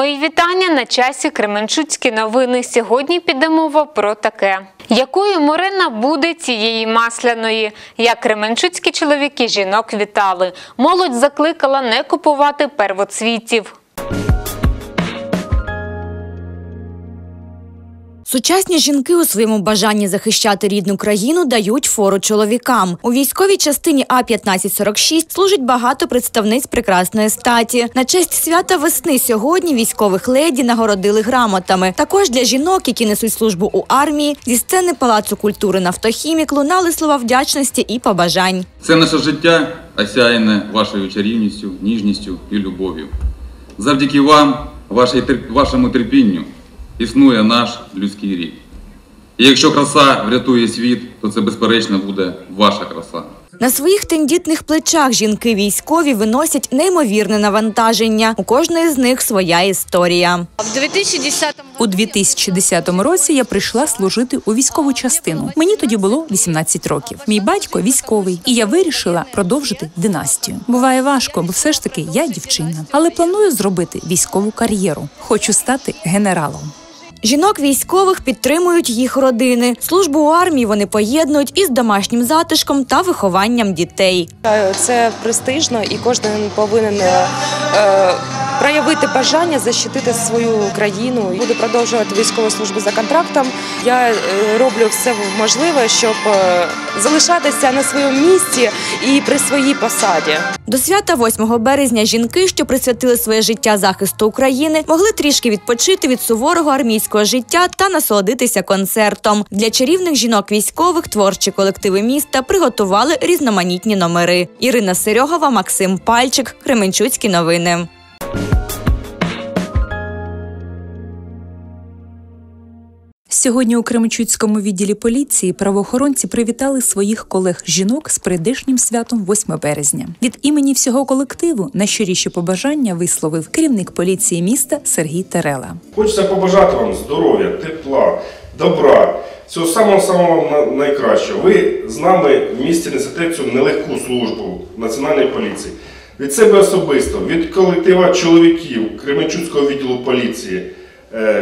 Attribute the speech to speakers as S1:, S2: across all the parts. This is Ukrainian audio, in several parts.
S1: Мої вітання на часі Кременчуцькі новини. Сьогодні піде мова про таке. Якою Морена буде цієї масляної? Як кременчуцькі чоловіки жінок вітали. Молодь закликала не купувати первоцвітів.
S2: Сучасні жінки у своєму бажанні захищати рідну країну дають фору чоловікам. У військовій частині А 1546 служить багато представниць прекрасної статі. На честь свята весни сьогодні військових леді нагородили грамотами. Також для жінок, які несуть службу у армії, зі сцени палацу культури Нафтохімік лунали слова вдячності і побажань.
S3: Це наше життя осяяне вашою чарівністю, ніжністю і любов'ю. Завдяки вам, вашій вашому терпінню, існує наш людський рід. І якщо краса врятує світ, то це безперечно буде ваша краса.
S2: На своїх тендітних плечах жінки військові виносять неймовірне навантаження. У кожної з них своя історія.
S4: В 2010
S5: У 2010 році я прийшла служити у військову частину. Мені тоді було 18 років. Мій батько військовий, і я вирішила продовжити династію. Буває важко, бо все ж таки я дівчина, але планую зробити військову кар'єру. Хочу стати генералом.
S2: Жінок військових підтримують їх родини. Службу у армії вони поєднують із домашнім затишком та вихованням дітей.
S6: Це престижно і кожен повинен е, проявити бажання захистити свою країну. Буду продовжувати військову службу за контрактом. Я е, роблю все можливе, щоб е, залишатися на своєму місці і при своїй посаді.
S2: До свята 8 березня жінки, що присвятили своє життя захисту України, могли трішки відпочити від суворого армійського життя та насолодитися концертом. Для чарівних жінок військових творчі колективи міста приготували різноманітні номери. Ірина Серьогова, Максим Пальчик, Кременчуцькі новини.
S5: Сьогодні у Кременчуцькому відділі поліції правоохоронці привітали своїх колег жінок з прийдешнім святом 8 березня. Від імені всього колективу найщиріші побажання висловив керівник поліції міста Сергій Терела.
S7: Хочеться побажати вам здоров'я, тепла, добра, всього самого самого на- найкращого. Ви з нами в місті несете цю нелегку службу Національної поліції. Від себе особисто, від колектива чоловіків Кременчуцького відділу поліції,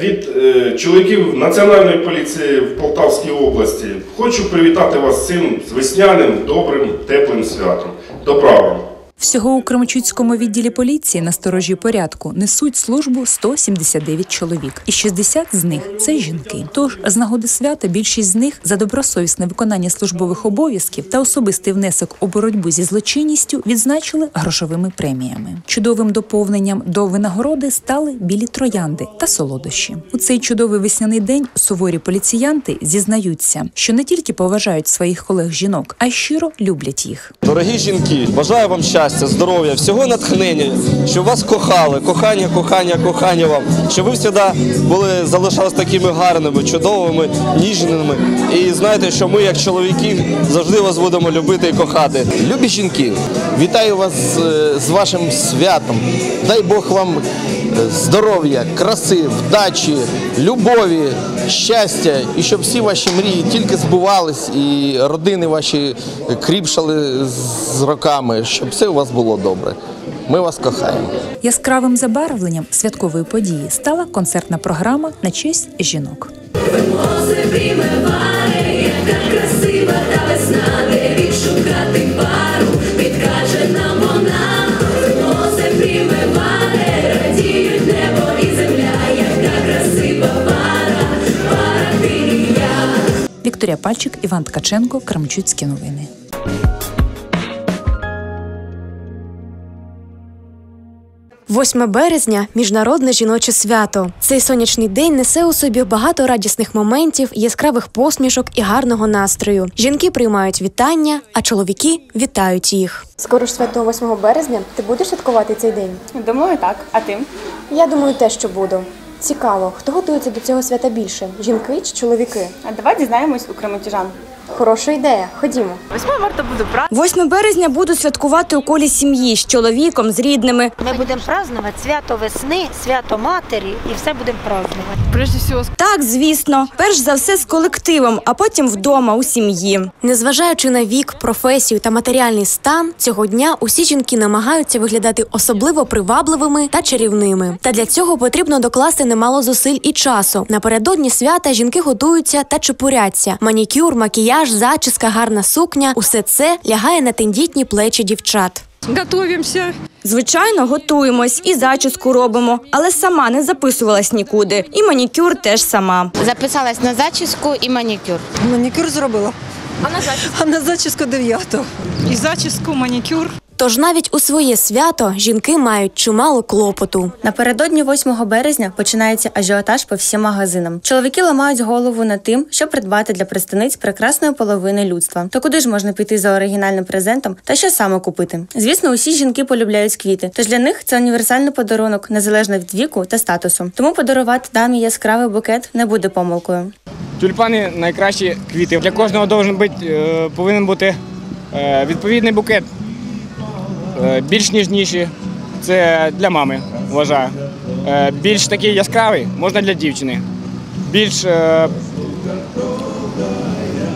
S7: від е, чоловіків Національної поліції в Полтавській області. Хочу привітати вас цим з весняним, добрим, теплим святом. Добра вам!
S5: Всього у Кременчуцькому відділі поліції на сторожі порядку несуть службу 179 чоловік, і 60 з них це жінки. Тож з нагоди свята більшість з них за добросовісне виконання службових обов'язків та особистий внесок у боротьбу зі злочинністю відзначили грошовими преміями. Чудовим доповненням до винагороди стали білі троянди та солодощі. У цей чудовий весняний день суворі поліціянти зізнаються, що не тільки поважають своїх колег жінок, а й щиро люблять їх.
S8: Дорогі жінки, бажаю вам щастя, здоров'я, всього натхнення, щоб вас кохали, кохання, кохання, кохання вам, щоб ви завжди були залишались такими гарними, чудовими, ніжними. І знаєте, що ми, як чоловіки, завжди вас будемо любити і кохати.
S9: Любі жінки, вітаю вас е, з вашим святом. Дай Бог вам е, здоров'я, краси, вдачі, любові, щастя, і щоб всі ваші мрії тільки збувались, і родини ваші кріпшали з роками, щоб все у вас було добре. Ми вас кохаємо.
S5: Яскравим забарвленням святкової події стала концертна програма на честь жінок. Вікторія Пальчик, Іван Ткаченко, Крамчуцькі новини.
S10: – 8 березня міжнародне жіноче свято. Цей сонячний день несе у собі багато радісних моментів, яскравих посмішок і гарного настрою. Жінки приймають вітання, а чоловіки вітають їх.
S11: Скоро ж свято 8 березня. Ти будеш святкувати цей день?
S4: Думаю, так. А ти?
S11: Я думаю, теж що буду. Цікаво, хто готується до цього свята більше? Жінки чи чоловіки?
S4: А давай дізнаємось у креметіжан.
S12: Хороша ідея. Ходімо.
S13: 8 марта буду праздновать.
S2: 8 березня буду святкувати у колі сім'ї з чоловіком, з рідними.
S14: Ми будемо празднувати свято весни, свято матері і все будемо празднувати.
S13: Прежде всего,
S2: Так, звісно, перш за все з колективом, а потім вдома у сім'ї.
S10: Незважаючи на вік, професію та матеріальний стан, цього дня усі жінки намагаються виглядати особливо привабливими та чарівними. Та для цього потрібно докласти немало зусиль і часу. Напередодні свята жінки готуються та чепуряться. Манікюр, макіяж, зачіска, гарна сукня усе це лягає на тендітні плечі дівчат.
S13: Готуємося.
S2: Звичайно, готуємось і зачіску робимо, але сама не записувалась нікуди. І манікюр теж сама.
S14: Записалась на зачіску і манікюр.
S15: Манікюр зробила.
S13: А на зачіску?
S15: А на зачіску дев'ятого.
S13: І зачіску, манікюр.
S10: Тож навіть у своє свято жінки мають чимало клопоту.
S16: Напередодні 8 березня починається ажіотаж по всім магазинам. Чоловіки ламають голову над тим, що придбати для представниць прекрасної половини людства. То куди ж можна піти за оригінальним презентом та що саме купити? Звісно, усі жінки полюбляють квіти, тож для них це універсальний подарунок, незалежно від віку та статусу. Тому подарувати дамі яскравий букет не буде помилкою.
S17: Тюльпани найкращі квіти. Для кожного должен бути, е, повинен бути е, відповідний букет. Е, Більш ніжніші це для мами, вважаю. Е, Більш такий яскравий можна для дівчини. Більш е,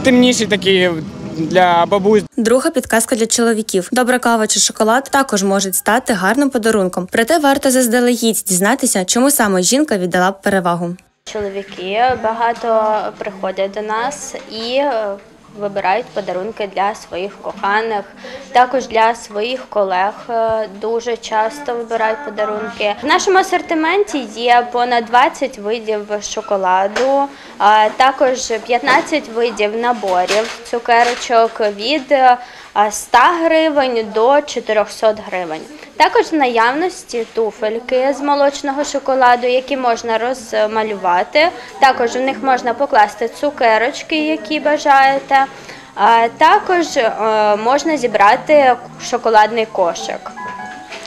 S17: темніший такий для бабусь.
S16: Друга підказка для чоловіків: добра кава чи шоколад також можуть стати гарним подарунком. Проте варто заздалегідь дізнатися, чому саме жінка віддала б перевагу.
S18: Чоловіки багато приходять до нас і вибирають подарунки для своїх коханих, також для своїх колег е, дуже часто вибирають подарунки. В нашому асортименті є понад 20 видів шоколаду, також 15 видів наборів цукерочок від е, 100 гривень до 400 гривень. Також в наявності туфельки з молочного шоколаду, які можна розмалювати. Також в них можна покласти цукерочки, які бажаєте. Також е, можна зібрати шоколадний кошик.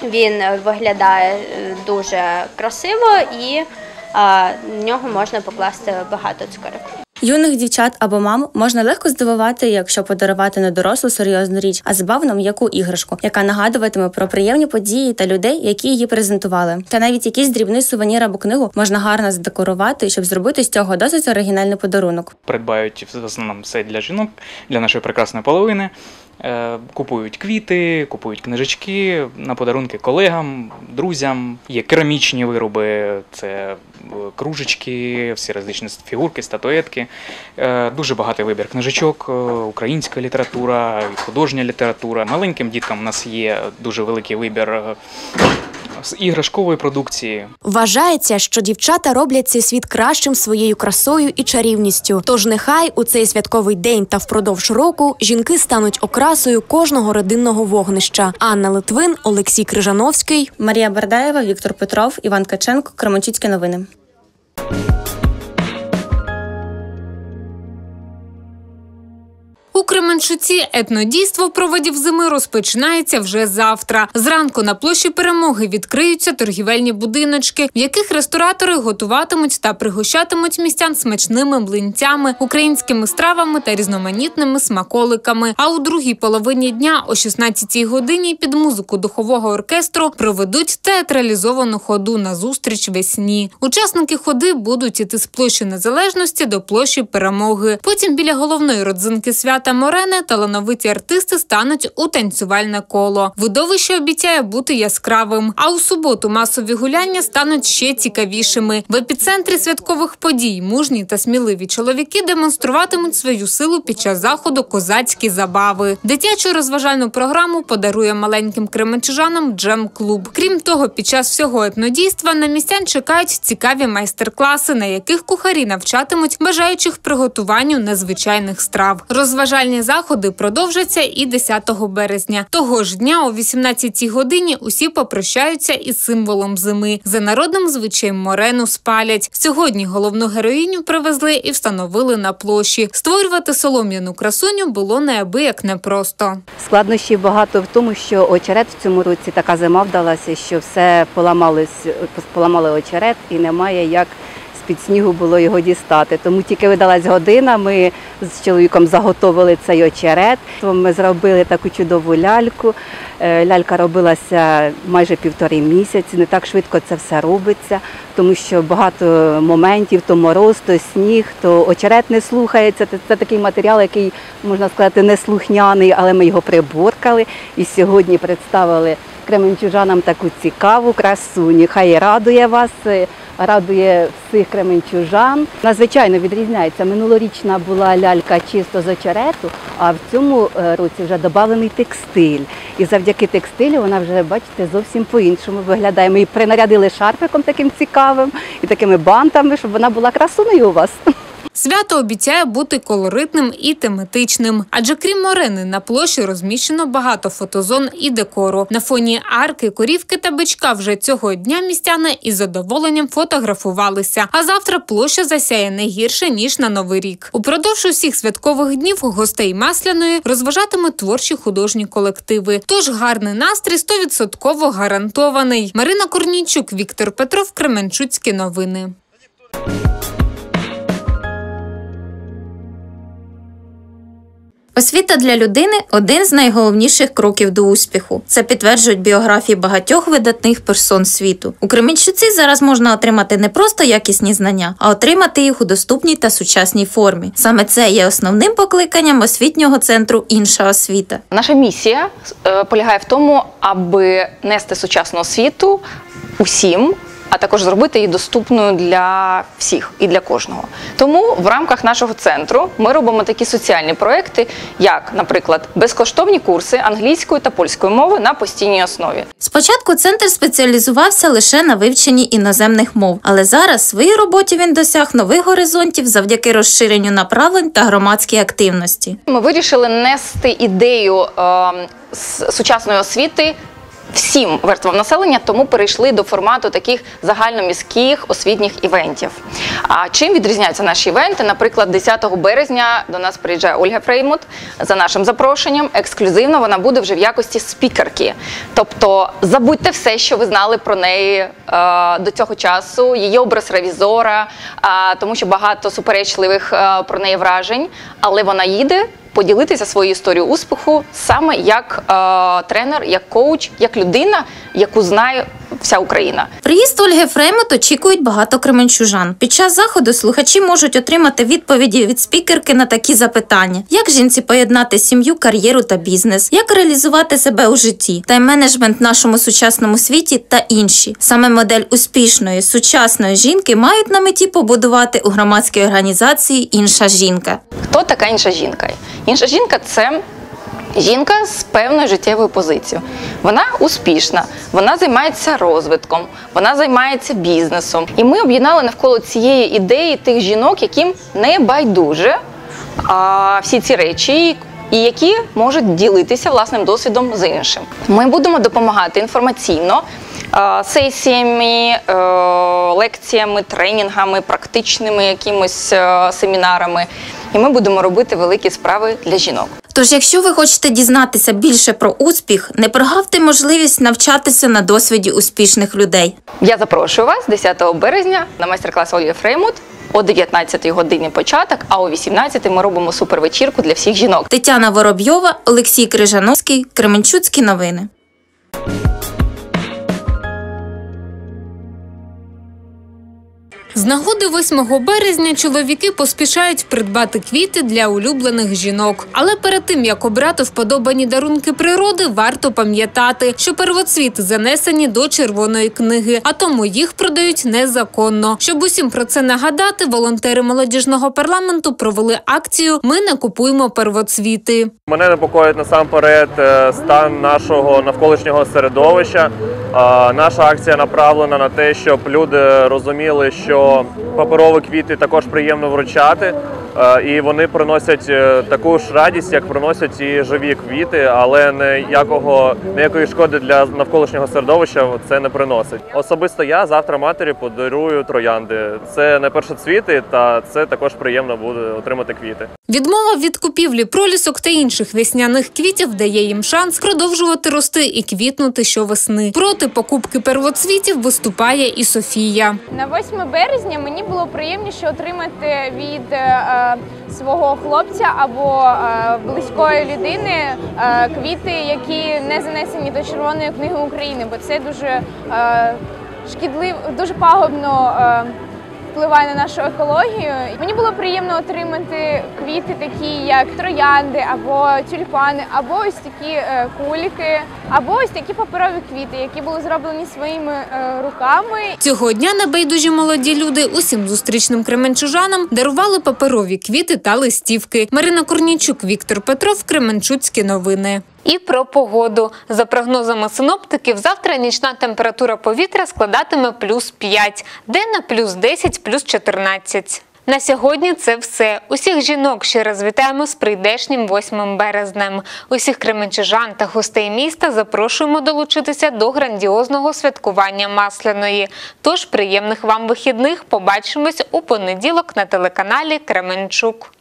S18: Він е, виглядає е, дуже красиво і е, в нього можна покласти багато цукерок.
S16: Юних дівчат або мам можна легко здивувати, якщо подарувати не дорослу серйозну річ, а забавну м'яку іграшку, яка нагадуватиме про приємні події та людей, які її презентували. Та навіть якийсь дрібний сувенір або книгу можна гарно задекорувати, щоб зробити з цього досить оригінальний подарунок.
S17: Придбають в основному все для жінок, для нашої прекрасної половини. Е, Купують квіти, купують книжечки на подарунки колегам, друзям. Є керамічні вироби, це е, кружечки, всі различні фігурки, статуетки. Е, Дуже багатий вибір книжечок, українська література, художня література. Маленьким діткам у нас є дуже великий вибір з іграшкової продукції.
S10: Вважається, що дівчата роблять цей світ кращим своєю красою і чарівністю. Тож нехай у цей святковий день та впродовж року жінки стануть окрасою кожного родинного вогнища. Анна Литвин, Олексій Крижановський.
S16: Марія Бардаєва, Віктор Петров, Іван Каченко, Кременчуцькі новини.
S1: У Кременчуці етнодійство проводів зими розпочинається вже завтра. Зранку на площі перемоги відкриються торгівельні будиночки, в яких ресторатори готуватимуть та пригощатимуть містян смачними млинцями, українськими стравами та різноманітними смаколиками. А у другій половині дня о 16-й годині під музику духового оркестру проведуть театралізовану ходу на зустріч весні. Учасники ходи будуть іти з площі незалежності до площі перемоги. Потім біля головної родзинки свята Морене талановиті артисти стануть у танцювальне коло. Видовище обіцяє бути яскравим. А у суботу масові гуляння стануть ще цікавішими. В епіцентрі святкових подій мужні та сміливі чоловіки демонструватимуть свою силу під час заходу козацькі забави. Дитячу розважальну програму подарує маленьким кременчужанам джем-клуб. Крім того, під час всього етнодійства на містян чекають цікаві майстер-класи, на яких кухарі навчатимуть бажаючих приготуванню незвичайних страв. Розважальні заходи продовжаться і 10 березня. Того ж дня о 18 годині усі попрощаються із символом зими. За народним звичаєм морену спалять. Сьогодні головну героїню привезли і встановили на площі. Створювати солом'яну красуню було неабияк непросто.
S19: Складнощів багато в тому, що очерет в цьому році така зима вдалася, що все поламались, поламали очерет і немає як з-під снігу було його дістати. Тому тільки видалась година, ми з чоловіком заготовили цей очерет. Ми зробили таку чудову ляльку. Е, Лялька робилася майже півтори місяці. Не так швидко це все робиться, тому що багато моментів, то мороз, то сніг, то очерет не слухається. Це, такий матеріал, який можна сказати неслухняний, але ми його приборкали і сьогодні представили кременчужанам таку цікаву красуню. Хай і радує вас, е, радує всіх кременчужан. Надзвичайно відрізняється. Минулорічна була лялька чисто з очерету, а в цьому е, році вже додавлений текстиль. І завдяки текстилю вона вже, бачите, зовсім по-іншому виглядає. Ми її принарядили шарфиком таким цікавим і такими бантами, щоб вона була красуною у вас.
S1: Свято обіцяє бути колоритним і тематичним, адже крім морени на площі розміщено багато фотозон і декору. На фоні арки, корівки та бичка вже цього дня містяни із задоволенням фотографувалися. А завтра площа засяє не гірше ніж на новий рік. Упродовж усіх святкових днів гостей масляної розважатимуть творчі художні колективи. Тож гарний настрій 100% гарантований. Марина Корнійчук, Віктор Петров, Кременчуцькі новини.
S18: Освіта для людини один з найголовніших кроків до успіху. Це підтверджують біографії багатьох видатних персон світу. У Кременчуці зараз можна отримати не просто якісні знання, а отримати їх у доступній та сучасній формі. Саме це є основним покликанням освітнього центру Інша освіта.
S20: Наша місія е, полягає в тому, аби нести сучасну освіту усім, а також зробити її доступною для всіх і для кожного. Тому в рамках нашого центру ми робимо такі соціальні проекти, як, наприклад, безкоштовні курси англійської та польської мови на постійній основі.
S18: Спочатку центр спеціалізувався лише на вивченні іноземних мов, але зараз в своїй роботі він досяг нових горизонтів завдяки розширенню направлень та громадській активності.
S20: Ми вирішили нести ідею е, сучасної освіти. Всім верствам населення, тому перейшли до формату таких загальноміських освітніх івентів. А чим відрізняються наші івенти? Наприклад, 10 березня до нас приїжджає Ольга Фреймут за нашим запрошенням. Ексклюзивно вона буде вже в якості спікерки. Тобто забудьте все, що ви знали про неї е, до цього часу, її образ ревізора, е, тому що багато суперечливих е, про неї вражень, але вона їде поділитися своєю історією успіху саме як е, тренер, як коуч, як людина, яку знає вся Україна.
S18: Приїзд Ольги Фреймут очікують багато кременчужан. Під час заходу слухачі можуть отримати відповіді від спікерки на такі запитання: як жінці поєднати сім'ю, кар'єру та бізнес, як реалізувати себе у житті, тайм-менеджмент в нашому сучасному світі та інші. Саме модель успішної сучасної жінки мають на меті побудувати у громадській організації інша жінка.
S20: Хто така інша жінка? Інша жінка це жінка з певною життєвою позицією. Вона успішна, вона займається розвитком, вона займається бізнесом. І ми об'єднали навколо цієї ідеї тих жінок, яким не байдуже а, всі ці речі. І які можуть ділитися власним досвідом з іншим. Ми будемо допомагати інформаційно сесіями, е, лекціями, тренінгами, практичними якимось е, семінарами. І ми будемо робити великі справи для жінок.
S18: Тож, якщо ви хочете дізнатися більше про успіх, не прогавте можливість навчатися на досвіді успішних людей.
S20: Я запрошую вас 10 березня на майстер-клас Ольги Фреймут о 19 годині початок, а о 18 ми робимо супервечірку для всіх жінок.
S18: Тетяна Воробйова, Олексій Крижановський, Кременчуцькі новини.
S1: З нагоди 8 березня чоловіки поспішають придбати квіти для улюблених жінок. Але перед тим як обрати вподобані дарунки природи, варто пам'ятати, що первоцвіти занесені до червоної книги, а тому їх продають незаконно. Щоб усім про це нагадати, волонтери молодіжного парламенту провели акцію Ми не купуємо первоцвіти.
S21: Мене непокоїть насамперед е, стан нашого навколишнього середовища. Наша акція направлена на те, щоб люди розуміли, що паперові квіти також приємно вручати. Е, І вони приносять е, таку ж радість, як приносять і живі квіти, але ніякого ніякої шкоди для навколишнього середовища це не приносить. Особисто я завтра матері подарую троянди. Це не першоцвіти, та це також приємно буде отримати квіти.
S1: Відмова від купівлі пролісок та інших весняних квітів дає їм шанс продовжувати рости і квітнути щовесни. Проти покупки первоцвітів виступає і Софія.
S22: На 8 березня мені було приємніше отримати від е, свого хлопця або е, близької людини е, квіти, які не занесені до Червоної книги України, бо це дуже е, шкідливо, дуже пагубно. Впливає на нашу екологію. Мені було приємно отримати квіти, такі як троянди, або тюльпани, або ось такі е, куліки, або ось такі паперові квіти, які були зроблені своїми е, руками.
S1: Цього дня небайдужі молоді люди усім зустрічним кременчужанам дарували паперові квіти та листівки. Марина Корнійчук, Віктор Петров, Кременчуцькі новини. І про погоду. За прогнозами синоптиків, завтра нічна температура повітря складатиме плюс 5, денна плюс 10, плюс 14. На сьогодні це все. Усіх жінок ще раз вітаємо з прийдешнім 8 березнем. Усіх кременчужан та гостей міста запрошуємо долучитися до грандіозного святкування Масляної. Тож приємних вам вихідних побачимось у понеділок на телеканалі Кременчук.